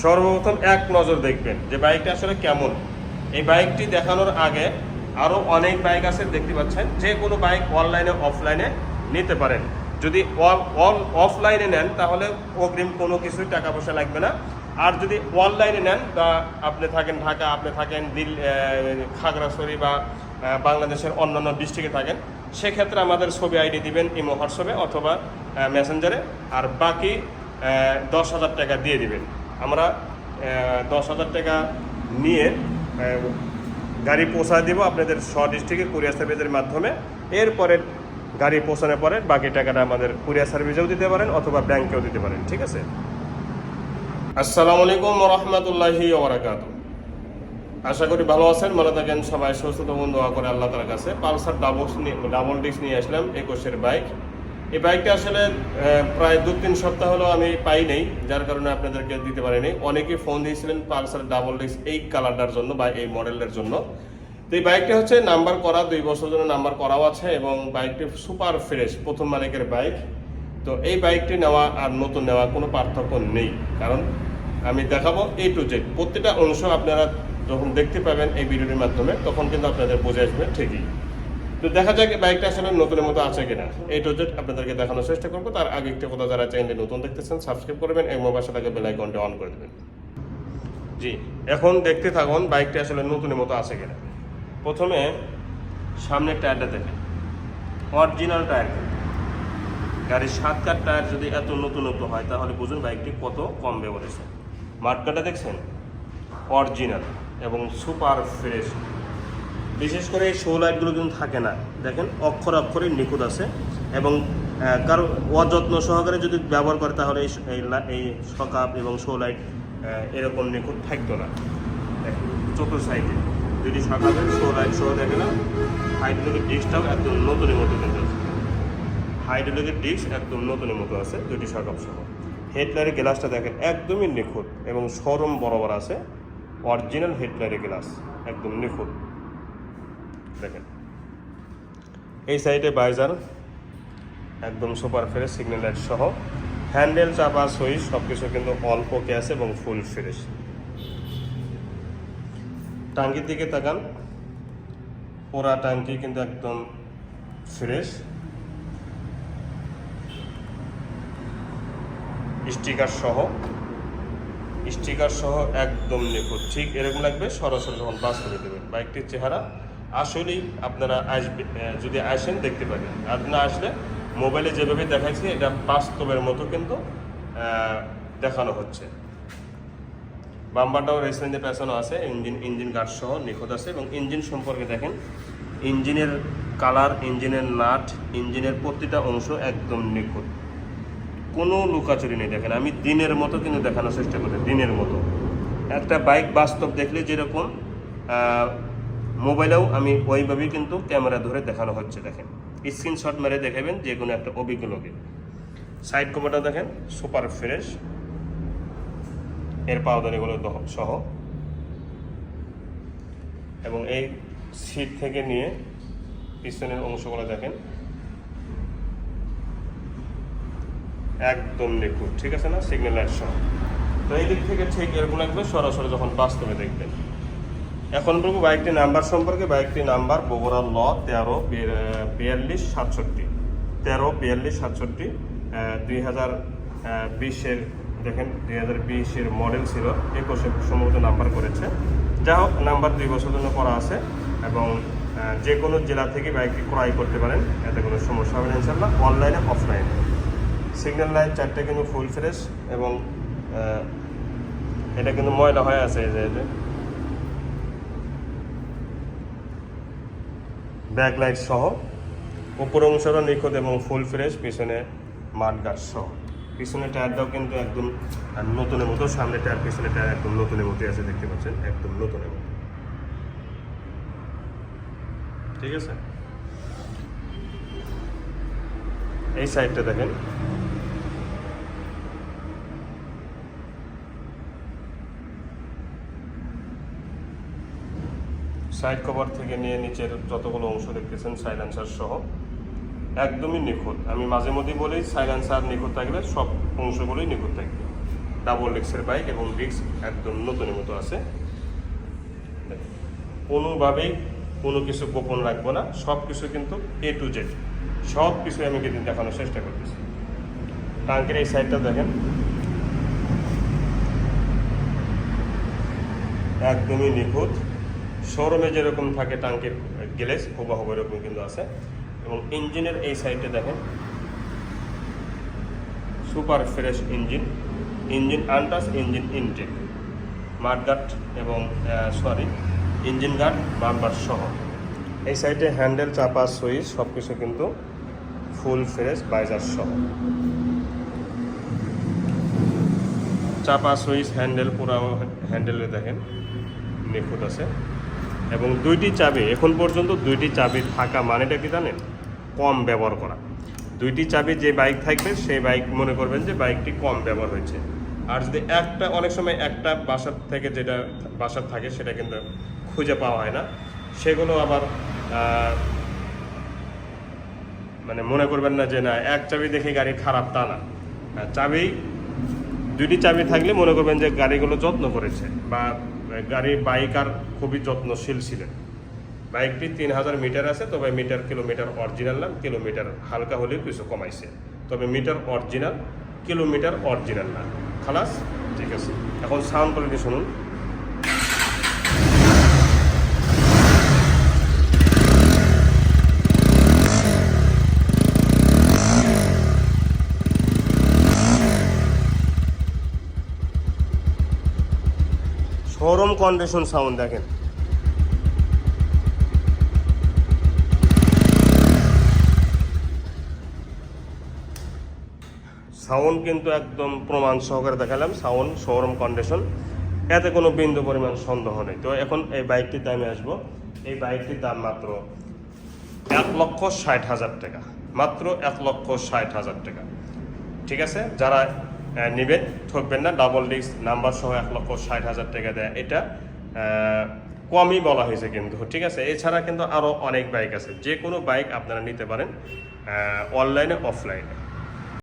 সর্বপ্রথম এক নজর দেখবেন যে বাইকটা আসলে কেমন। এই বাইকটি দেখানোর আগে আরও অনেক বাইক আছে দেখতে পাচ্ছেন, যে কোনো বাইক অনলাইনে, অফলাইনে নিতে পারেন। যদি অফলাইনে নেন, তাহলে অগ্রিম কোনো কিছুই টাকা পয়সা লাগবে না। আর যদি অনলাইনে নেন, বা আপনি থাকেন ঢাকা, আপনি থাকেন দিল খাগড়াছড়ি বা বাংলাদেশের অন্যান্য ডিস্ট্রিক্টে থাকেন, সেক্ষেত্রে আমাদের ছবি আইডি দিবেন, ইমো, হোয়াটসঅ্যাপে অথবা মেসেঞ্জারে। আর বাকি দশ হাজার টাকা দিয়ে দিবেন। আমরা দশ হাজার টাকা নিয়ে গাড়ি পৌঁছায় দিব আপনাদের স ডিস্ট্রিক্টে কুরিয়ার সার্ভিসের মাধ্যমে। এরপরে গাড়ি পৌঁছানোর পরে বাকি টাকাটা আমাদের কুরিয়ার সার্ভিসেও দিতে পারেন অথবা ব্যাংকেও দিতে পারেন, ঠিক আছে? আসসালামু আলাইকুম রহমতুল্লাহি ওবরাকাতু। আশা করি ভালো আছেন, ভালো থাকেন, সবাই সুস্থ দোয়া করে আল্লাহ তার কাছে। পালসার ডাবল ডাবল ডিস্ক নিয়ে আসলাম, একুশের বাইক এই বাইকটা আসলে প্রায় দু তিন সপ্তাহ হলো আমি পাই নেই, যার কারণে আপনাদেরকে দিতে পারিনি। অনেকেই ফোন দিয়েছিলেন পালসার ডাবল ডিস্ক এই কালারটার জন্য বা এই মডেলের জন্য। তো এই বাইকটা হচ্ছে নাম্বার করা, দুই বছর জন্য নাম্বার করাও আছে এবং বাইকটি সুপার ফ্রেশ প্রথম মালিকের বাইক। তো এই বাইকটি নেওয়া আর নতুন নেওয়া কোনো পার্থক্য নেই, কারণ আমি দেখাবো এই টু জেড প্রত্যেকটা অংশ আপনারা যখন দেখতে পাবেন এই ভিডিওটির মাধ্যমে, তখন কিন্তু আপনাদের বুঝে আসবে ঠিকই। তো দেখা যাক বাইকটা আসলে নতুনের মতো আছে কিনা। এই টু জেড আপনাদেরকে দেখানোর চেষ্টা করব। তার আগে একটি কথা যারা চ্যানেলে নতুন দেখতেছেন সাবস্ক্রাইব করবেন এবং মোবাইল সাথে বেল আইকনটি অন করে দেবেন। জি, এখন দেখতে থাকুন বাইকটা আসলে নতুনের মতো আছে কিনা। প্রথমে সামনের টায়ারটা দেখেন। অরিজিনাল টায়ার গাড়ির সাত কাঠ টায়ার যদি এত নতুন নতুন হয়, তাহলে বুঝুন বাইকটি কত কম ব্যবহৃত। মার্কাটা দেখছেন? অরিজিনাল এবং সুপার ফ্রেশ বিশেষ করে এই শো লাইটগুলো কিন্তু থাকে না। দেখেন, অক্ষর অক্ষরে নিখুঁত আছে এবং কারও অযত্ন সহকারে যদি ব্যবহার করে তাহলে এই এই সকাপ এবং শো লাইট এরকম নিখুঁত থাকতো না। চতুর্থ সাইডে যদি সকাপের শো লাইট শো দেখে না হাইড্রোলিক ডিস্কটাও একদম নতুনের মতো কিন্তু আছে। হাইড্রোলিকের ডিস্ক একদম নতুনের মতো আছে, দুটি সকাপ সহ। হেডলাইটের গ্লাসটা দেখেন, একদমই নিখুঁত এবং সরম বরাবর আছে। অরিজিনাল হেডলাইটের গ্লাস একদম নিখুঁত। এই সাইডে বাইজার একদম সুপার ফ্রেশ সিগন্যাল লাইট সহ। হ্যান্ডেল, চাপা সুইচ সব কিছু কিন্তু অল্প ক্যাশ এবং ফুল ফ্রেশ। টাঙ্কির দিকে তাকান। পোড়া টাঙ্কি কিন্তু একদম ফ্রেশ। স্টিকার সহ। স্টিকার সহ একদম নিখুঁত। ঠিক এরকম লাগবে, সরাসরি যখন বাস করে দেবেন। বাইকটির চেহারা আসলেই আপনারা আসবে যদি আসেন দেখতে পাবেন। আর না আসলে মোবাইলে যেভাবে দেখাইছি, এটা বাস্তবের মতো কিন্তু দেখানো হচ্ছে। বাম্বারটাও রেসিডেন্টে পেছানো আছে ইঞ্জিন ইঞ্জিন গার্ড সহ নিখুঁত আছে এবং ইঞ্জিন সম্পর্কে দেখেন ইঞ্জিনের কালার ইঞ্জিনের নাট ইঞ্জিনের প্রতিটা অংশ একদম নিখুঁত। কোনো লুকাচুরি নেই, দেখেন। আমি দিনের মতো কিন্তু দেখানোর চেষ্টা করি, দিনের মতো। একটা বাইক বাস্তব দেখলে যেরকম মোবাইলেও আমি ওইভাবেই কিন্তু ক্যামেরা ধরে দেখানো হচ্ছে, দেখেন। স্ক্রিনশট মেরে দেখাবেন যে কোনো একটা অভিজ্ঞ লোকে সাইড কভারটা দেখেন, সুপার ফ্রেশ। এর পাউদারিগুলো দহ- সহ। এবং এই সিট থেকে নিয়ে পিছনের অংশগুলো দেখেন। একদম নিখুঁত, ঠিক আছে না? সিগন্যাল লাইট সহ তো এই দিক থেকে ঠিক এরকম লাগবে, সরাসরি যখন বাস্তবে দেখবেন। এখন বলব বাইকটির নাম্বার সম্পর্কে। বাইকটির নাম্বার বগুড়া ল তেরো বিয়াল্লিশ, সাতষট্টি। তেরো, বিয়াল্লিশ, সাতষট্টি দুই হাজার বিশের, দেখেন দুই হাজার বিশের মডেল ছিল, একুশে সম্ভবত নাম্বার করেছে। যা হোক, নাম্বার দুই বছর জন্য করা আছে এবং যে কোনো জেলা থেকে বাইকটি ক্রয় করতে পারেন, এতে কোনো সমস্যা হবে না ইনশাল্লাহ অনলাইনে অফলাইনে সিগন্যাল লাইট চারটে কিন্তু ফুল ফ্রেশ এবং এটা কিন্তু ময়লা হয়ে আছে যে এটা ব্যাক লাইট সহ উপর অংশটা নিখুঁত এবং ফুল ফ্রেশ, পিছনে মাঠগাছ সহ। পিছনে টায়ারটাও কিন্তু একদম নতুনের মতো, সামনে টায়ার, পিছনে টায়ার একদম নতুনের মতোই আছে, দেখতে পাচ্ছেন, একদম নতুনের মতো। ঠিক আছে? এই সাইডটা দেখেন। সাইড কভার থেকে নিয়ে নিচের যতগুলো অংশ দেখতেছেন সাইলেন্সার সহ, একদমই নিখুঁত। আমি মাঝে মধ্যেই বলি সাইলেন্সার নিখুঁত থাকলে সব অংশগুলোই নিখুঁত থাকবে। ডাবল ডিস্কের বাইক এবং ডিস্ক একদম নতুনের মতো আছে। কোনোভাবেই কোনো কিছু গোপন রাখব না। সব কিছু কিন্তু এ টু জেড সব কিছু আমি কিন্তু দেখানোর চেষ্টা করতেছি। টাঙ্কের এই সাইডটা দেখেন। একদমই নিখুঁত। শোরুমে যেরকম থাকে টাঙ্কের গ্লেস হুবাহুব এরকম কিন্তু আছে। এবং ইঞ্জিনের এই সাইডটা দেখেন, সুপার ফ্রেশ ইঞ্জিন ইঞ্জিন আনটাস, ইঞ্জিন ইনটেক মাঠগাট এবং সরি, ইঞ্জিন গার্ড বাম্পার সহ। এই সাইডে হ্যান্ডেল, চাপা সুইচ সব কিছু কিন্তু ফুল ফ্রেশ, বাইজার সহ। চাপা সুইচ হ্যান্ডেল পুরো হ্যান্ডেলে দেখেন। নিখুঁত আছে। এবং দুইটি চাবি, এখন পর্যন্ত দুইটি চাবি থাকা মানেটা কি জানেন? কম ব্যবহার করা। দুইটি চাবি যে বাইক থাকবে, সেই বাইক মনে করবেন যে বাইকটি কম ব্যবহার হয়েছে। আর যদি একটা, অনেক সময় একটা বাসার থেকে যেটা বাসার থাকে, সেটা কিন্তু খুঁজে পাওয়া হয় না। সেগুলো আবার মানে মনে করবেন না যে না, এক চাবি দেখে গাড়ি খারাপ তা না। চাবি, দুইটি চাবি থাকলে মনে করবেন যে গাড়িগুলো যত্ন করেছে বা গাড়ি বাইকার খুবই যত্নশীল ছিলেন। বাইকটি তিন হাজার মিটার আছে, তবে মিটার কিলোমিটার অরিজিনাল না, কিলোমিটার হালকা হলেও কিছু কমাইছে। তবে মিটার অরিজিনাল, কিলোমিটার অরিজিনাল না। খালাস, ঠিক আছে। এখন সাউন্ড কোয়ালিটি শুনুন। শোরুম কন্ডিশন সাউন্ড দেখেন। সাউন্ড কিন্তু একদম প্রমাণ সহকারে দেখালাম সাউন্ড শোরুম কন্ডিশন এতে কোনো বিন্দু পরিমাণ সন্দেহ নেই। তো এখন এই বাইকটির দামে আসব। এই বাইকটির দাম মাত্র এক লক্ষ ষাট হাজার টাকা। মাত্র এক লক্ষ ষাট হাজার টাকা। ঠিক আছে? যারা নেবেন ঠকবেন না ডাবল ডিস্ক নাম্বার সহ এক লক্ষ ষাট হাজার টাকা দেয়। এটা কমই বলা হয়েছে কিন্তু, ঠিক আছে? এছাড়া কিন্তু আরও অনেক বাইক আছে। যে কোনো বাইক আপনারা নিতে পারেন অনলাইনে অফলাইনে